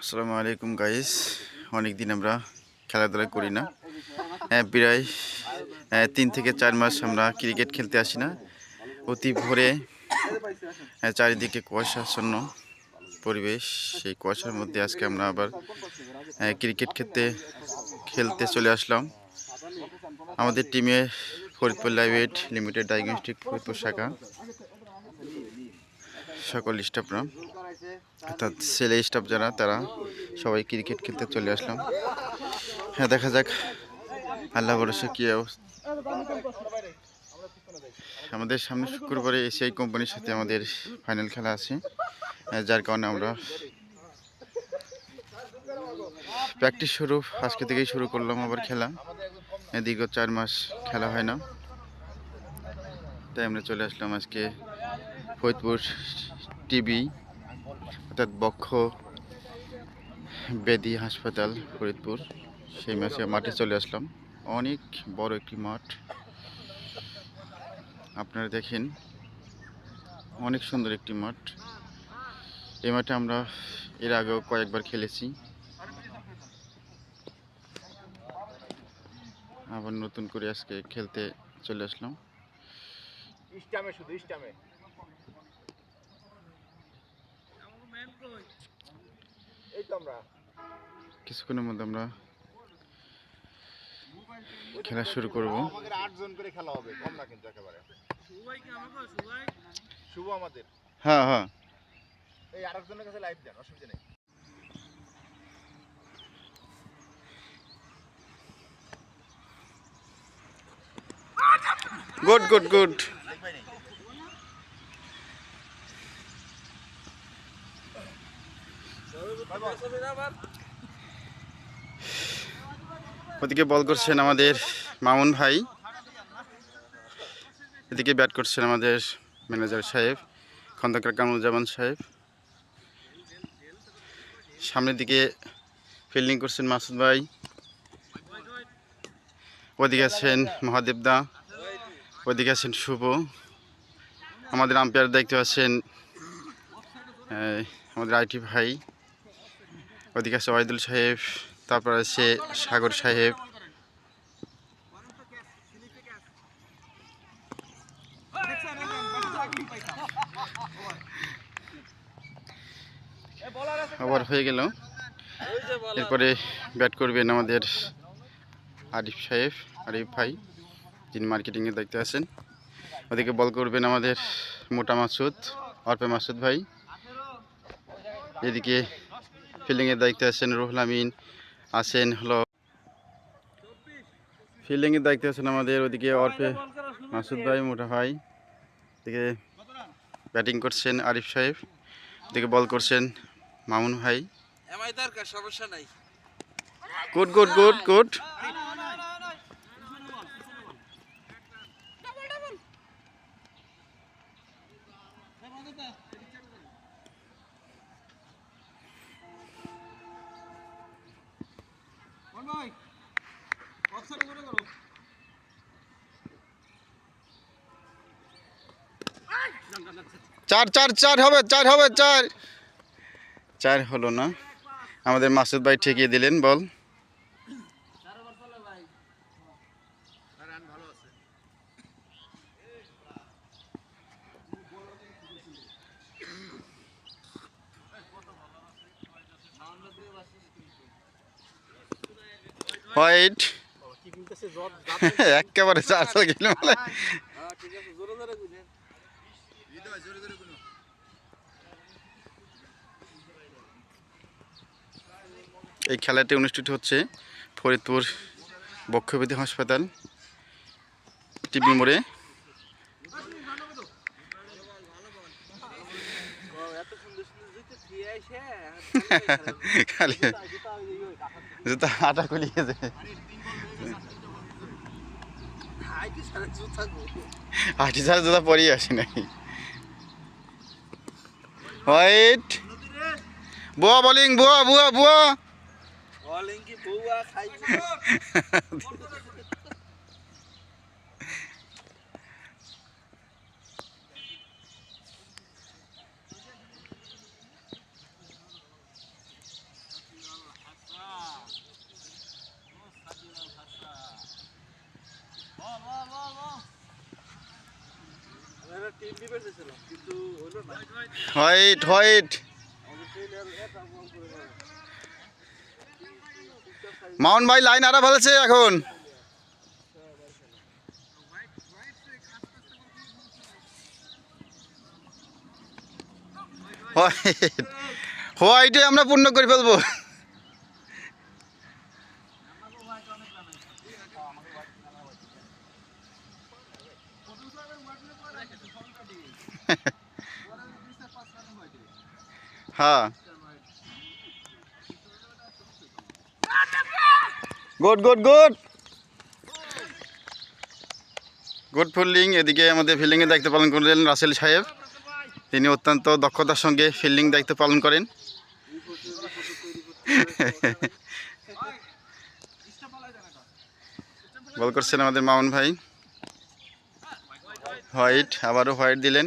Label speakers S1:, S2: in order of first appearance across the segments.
S1: আসসালামু আলাইকুম গাইস অনেক দিন আমরা খেলাধুলা করি না। হ্যাঁ প্রায় তিন থেকে চার মাস আমরা ক্রিকেট খেলতে আসি না। অতি ভোরে চারিদিকে কুয়াশাচ্ছন্ন পরিবেশ। সেই কুয়াশার মধ্যে আজকে আমরা আবার ক্রিকেট খেলতে খেলতে চলে আসলাম। আমাদের টিমে ফরিদপুর লাইভেট লিমিটেড ডায়াগনস্টিক ফরিদপুর শাখা সকল স্টাফরা অর্থাৎ ছেলে স্টাফ যারা, তারা সবাই ক্রিকেট খেলতে চলে আসলাম। হ্যাঁ দেখা যাক। আল্লাহ ভরসা, কী অবস্থা? আমাদের সামনে শুক্রবারে এসিআই কোম্পানির সাথে আমাদের ফাইনাল খেলা আছে। যার কারণে আমরা প্র্যাকটিস শুরু, আজকে থেকেই শুরু করলাম আবার খেলা। দীর্ঘ চার মাস খেলা হয় না। তাই আমরা চলে আসলাম আজকে ফরিদপুর টিবি, অর্থাৎ বক্ষ বেদি হাসপাতাল, ফরিদপুর। সেই মাসে মাঠে চলে আসলাম। অনেক বড় একটি মাঠ। আপনারা দেখেন, অনেক সুন্দর একটি মাঠ। এই মাঠে আমরা এর আগেও কয়েকবার খেলেছি। আবার নতুন করে আজকে খেলতে চলে আসলাম।
S2: ইস্টামে শুধু, ইস্টামে এই তো আমরা
S1: কিছুক্ষণের মধ্যে আমরা খেলা শুরু করব।
S2: আমাদের আট জন করে খেলা হবে কম না কিন্তু একেবারে। শুভ আমাদের।
S1: হ্যাঁ হ্যাঁ।
S2: এই আরেকজনের কাছে লাইভ দেন অসুবিধা নেই।
S1: গুড গুড গুড
S2: দেখবাই নেই
S1: ওদিকে বল করছেন আমাদের মামুন ভাই। এদিকে ব্যাট করছেন আমাদের ম্যানেজার সাহেব খন্দকার কামরুজ্জামান সাহেব। সামনের দিকে ফিল্ডিং করছেন মাসুদ ভাই। ওদিকে আছেন মহাদেব দা ওদিকে আছেন শুভ। আমাদের আম্পায়ার পাচ্ছেন এই, আমাদের আইটি ভাই। ওদিকে আছে ওয়াইদুল সাহেব, তারপর আছে সাগর সাহেব। আবার হয়ে গেল। এরপরে ব্যাট করবেন আমাদের আরিফ সাহেব, আরিফ ভাই, যিনি মার্কেটিংয়ের দেখতে আছেন। ওদিকে বল করবেন আমাদের মোটা মাসুদ, অর্পে মাসুদ ভাই। এদিকে ফিল্ডিংয়ের দায়িত্বে আছেন রুহুল আমিন আছেন হলো ফিল্ডিংয়ের দায়িত্বে আছেন আমাদের ওদিকে অর্পে মাসুদ ভাই মোটা ভাই এদিকে ব্যাটিং করছেন আরিফ সাহেব এদিকে বল করছেন মামুন ভাই।
S3: সমস্যা নাই।
S1: গুড গুড গুড গুড
S3: ভাই অফসাইড করে করো
S1: চার চার চার হবে চার হবে, চার। চার হলো না। আমাদের মাসুদ ভাই ঠেকিয়ে দিলেন, বল। হোয়াইট একেবারে চার চার গেল বলে
S3: হ্যাঁ ঠিক আছে জোরে জোরে গুনেন
S2: জোরে জোরে গুলো
S1: এই খেলাটি অনুষ্ঠিত হচ্ছে ফরিদপুর বক্ষবেদী হাসপাতাল টিবি মোড়ে খালি জুতা আটা খুলি গেছে
S3: আইটি সারা জুতা গো
S1: আটি ছাড়া জুতা পরিয়ে আসি নাই। হোয়াইট। বুয়া বলিং বুয়া বুয়া বুয়া।
S3: বলিং কি বুয়া খাই পেরেছিলাম কিন্তু হলো না
S1: হোয়াইট হোয়াইট মাউন্ট ভাই লাইন আরা ফেলেছে এখন হোয়াইট হোয়াইটে আমরা পূর্ণ করে ফেলব হ্যাঁ। Good good good. Good fielding, এদিকে আমাদের ফিল্ডিংয়ের দায়িত্ব পালন করলেন রাসেল সাহেব। তিনি অত্যন্ত দক্ষতার সঙ্গে ফিল্ডিং দায়িত্ব পালন করেন। বল করছেন আমাদের মামুন ভাই। হোয়াইট, আবারও হোয়াইট দিলেন।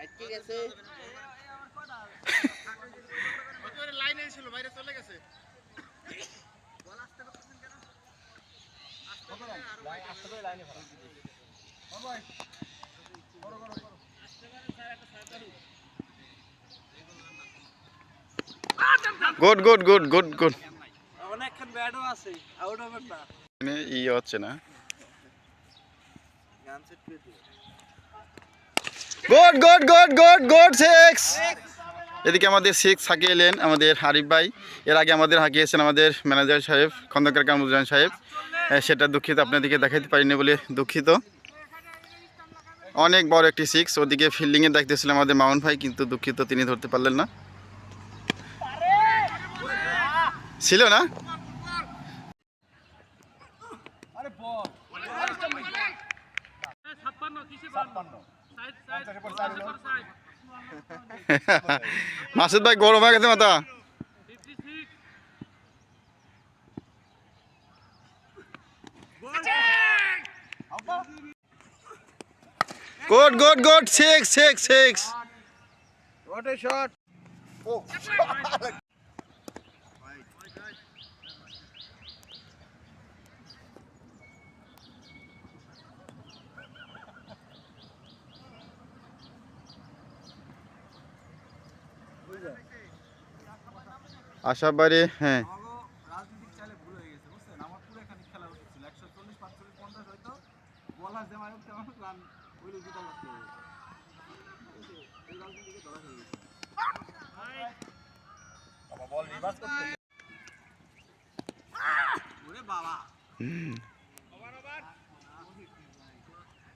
S3: আজকে গেছে
S2: লাইনে ছিল বাইরে চলে গেছে
S1: good good good good good
S3: অনেকক্ষণ ব্যাটও আছে আউট হবেন না।
S1: হচ্ছে না। Good good good good good six এদিকে আমাদের সিক্স হাঁকিয়ে এলেন আমাদের হারিফ ভাই। এর আগে আমাদের হাঁকিয়েছেন আমাদের ম্যানেজার সাহেব, খন্দকার কামরুজ্জামান সাহেব। সেটা দুঃখিত, আপনাদেরকে দেখাতে পারিনি বলে দুঃখিত। অনেক বড় একটি সিক্স ওদিকে ফিল্ডিংয়ে দায়িত্ব ছিল আমাদের মামুন ভাই, কিন্তু দুঃখিত তিনি ধরতে পারলেন না। ছিল না? মাসুদ ভাই গরম হয়ে গেছে মাথা। Good good good six six six
S3: what a shot
S1: Ashabari হ্যাঁ
S2: রাজনীতিক চাইলে ভুল হয়ে গেছে বুঝছেন আমার পুরো এখানে খেলা উচিত ছিল একশো চল্লিশ পাঁচচল্লিশ পঞ্চাশ হয়তো বলার যে মায়ক তেমন রান ওই জিতা লাগতে হবে এই রাজনীতিকে ধরা হয়ে। গেছে বাবা বল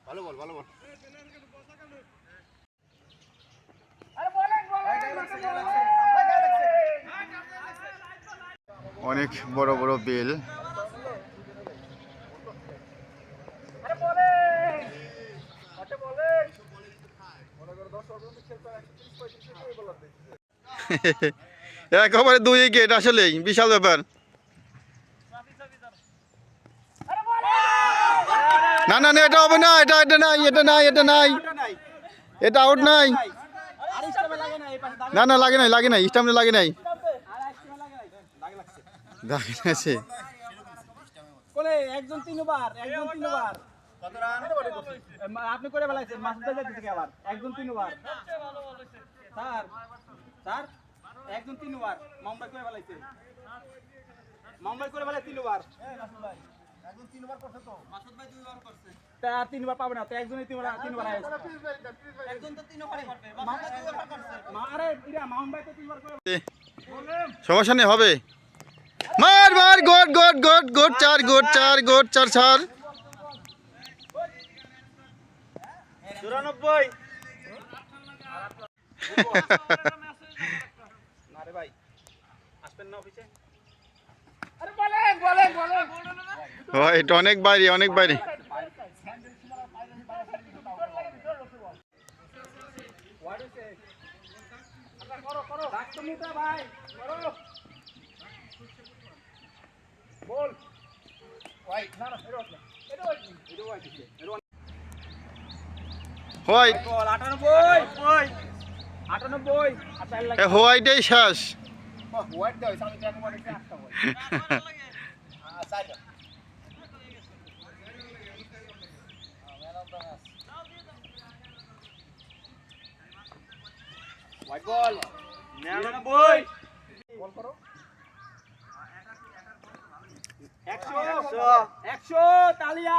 S2: ভালো বল ভালো বল
S1: অনেক বড় বড় বিল। একেবারে দুই উইকেট আসলেই বিশাল ব্যাপার। না না না, এটা হবে না, এটা এটা নাই এটা নাই এটা নাই। এটা আউট নাই। না না, লাগে নাই লাগে নাই, স্টাম্পে লাগে নাই। লাগে আছে।
S4: কোনে, একজন আপনি করে বেলাইছেন আবার? একজন একজন করে বেলায় তিনবার।
S2: একদম তিনবার করছে তো।
S4: তা তিনবার পাবে না তো একজনই তিনবার তিনবার
S2: একজন তো তিনবারই করবে
S4: মা- আরে ইরা মুম্বাই তো তিনবার করে
S1: সমস্যা নেই হবে। মার মার গোট গোট গোট গোট চার গোট চার গোট চার চার
S4: চুরানব্বই। না রে ভাই। আসবে
S1: হোয়াইট অনেক বাইরে অনেক বাইরে
S4: ডাক্তার মুটা ভাই করো বল হোয়াইট না না এটা হোয়াইট এটা হোয়াইট হোয়াইট এটা আটানব্বই আর চার লাখ
S1: হোয়াইটেই শেষ।
S4: হোয়াইট দেওয়া বল। নিরানব্বই। বল করো। একশো। একশো। তালিয়া।